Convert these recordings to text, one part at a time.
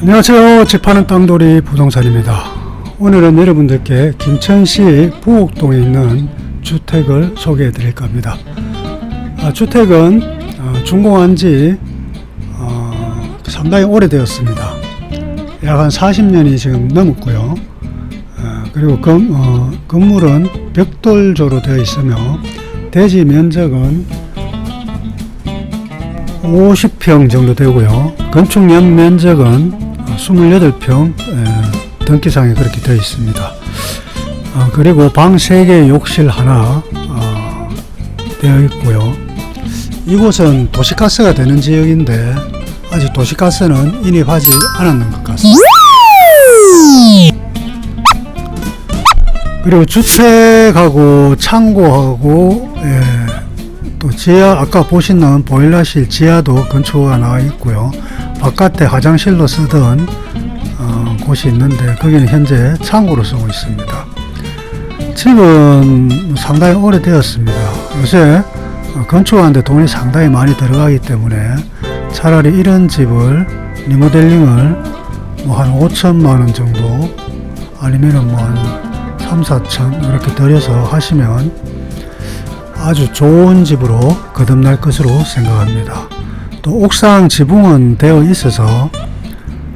안녕하세요. 집 파는 땅돌이 부동산입니다. 오늘은 여러분들께 김천시 부곡동에 있는 주택을 소개해 드릴까 합니다. 아, 주택은 어, 준공한 지 어, 상당히 오래되었습니다. 약 한 40년이 지금 넘었고요. 어, 그리고 건, 어, 건물은 벽돌조로 되어 있으며 대지 면적은 50평 정도 되고요. 건축 연 면적은 28평 등기상에 그렇게 되어 있습니다. 어, 그리고 방 3개 욕실 하나 어, 되어 있고요. 이곳은 도시가스가 되는 지역인데 아직 도시가스는 인입하지 않았는 것 같습니다. 그리고 주택하고 창고하고 예, 또 지하 아까 보시는 보일러실 지하도 건축가 나와 있고요. 바깥에 화장실로 쓰던 어, 곳이 있는데 거기는 현재 창고로 쓰고 있습니다. 집은 상당히 오래되었습니다. 요새 어, 건축하는데 돈이 상당히 많이 들어가기 때문에 차라리 이런 집을 리모델링을 뭐 한 5천만 원 정도 아니면은 뭐한 3, 4천 이렇게 들여서 하시면 아주 좋은 집으로 거듭날 것으로 생각합니다. 또 옥상 지붕은 되어 있어서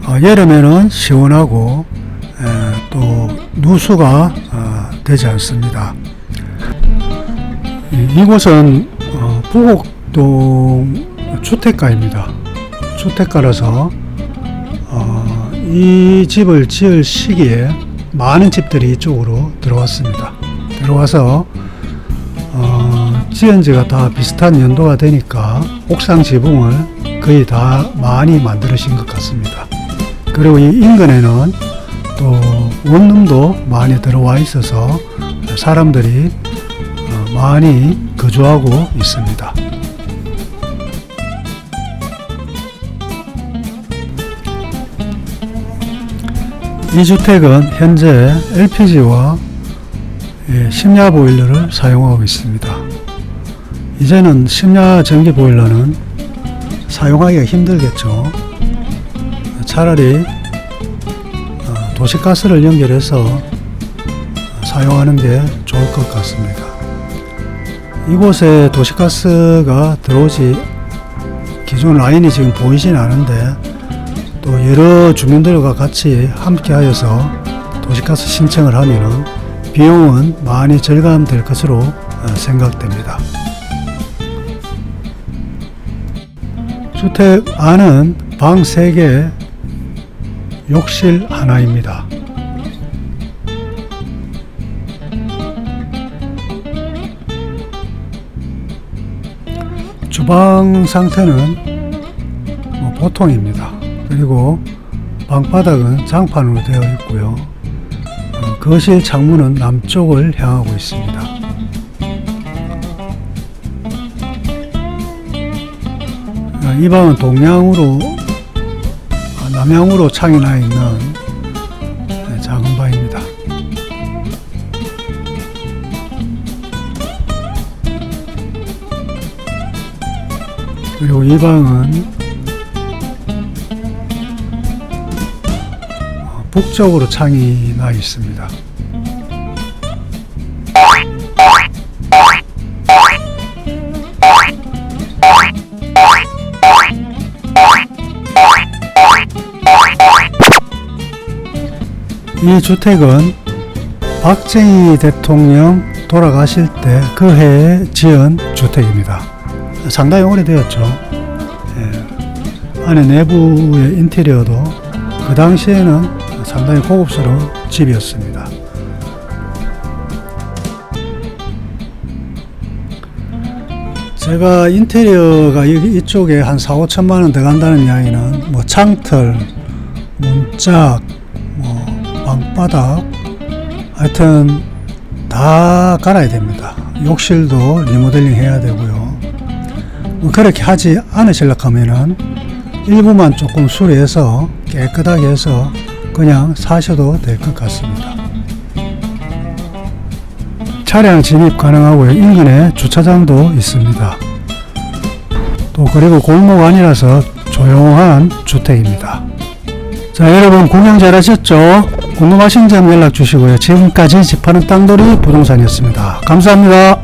어, 여름에는 시원하고 에, 또 누수가 어, 되지 않습니다. 이- 이곳은 어, 부곡동 주택가입니다. 주택가라서 어, 이 집을 지을 시기에 많은 집들이 이쪽으로 들어왔습니다. 들어와서 어, 지은 지가 다 비슷한 연도가 되니까 옥상 지붕을 거의 다 많이 만들으신 것 같습니다. 그리고 이 인근에는 또 원룸도 많이 들어와 있어서 사람들이 어, 많이 거주하고 있습니다. 이 주택은 현재 LPG와 예, 심야 보일러를 사용하고 있습니다. 이제는 심야 전기 보일러는 사용하기가 힘들겠죠. 차라리 어, 도시가스를 연결해서 사용하는 게 좋을 것 같습니다. 이곳에 도시가스가 들어오지 기존 라인이 지금 보이진 않은데 또 여러 주민들과 같이 함께 하여서 도시가스 신청을 하면은 비용은 많이 절감될 것으로 어, 생각됩니다. 주택 안은 방 3개, 욕실 하나입니다. 주방 상태는 뭐 보통입니다. 그리고 방바닥은 장판으로 되어 있고요. 어, 거실 창문은 남쪽을 향하고 있습니다. 어, 이 방은 동양으로 아, 남향으로 창이 나 있는 네, 작은 방입니다. 그리고 이 방은 어, 북쪽으로 창이 나 있습니다. 이 주택은 박정희 대통령 돌아가실 때 그 해에 지은 주택입니다. 상당히 오래되었죠. 예. 안에 내부의 인테리어도 그 당시에는 상당히 고급스러운 집이었습니다. 제가 인테리어가 이- 이쪽에 한 4, 5천만 원 들어간다는 이야기는 뭐 창틀, 문짝, 뭐 방바닥 하여튼 다 갈아야 됩니다. 욕실도 리모델링 해야 되고요. 뭐 그렇게 하지 않으시려고 하면은 일부만 조금 수리해서 깨끗하게 해서 그냥 사셔도 될 것 같습니다. 차량 진입 가능하고요. 인근에 주차장도 있습니다. 또 그리고 골목 아니라서 조용한 주택입니다. 자 여러분 구경 잘하셨죠? 궁금하신 점 연락 주시고요. 지금까지 집하는 땅돌이 부동산이었습니다. 감사합니다.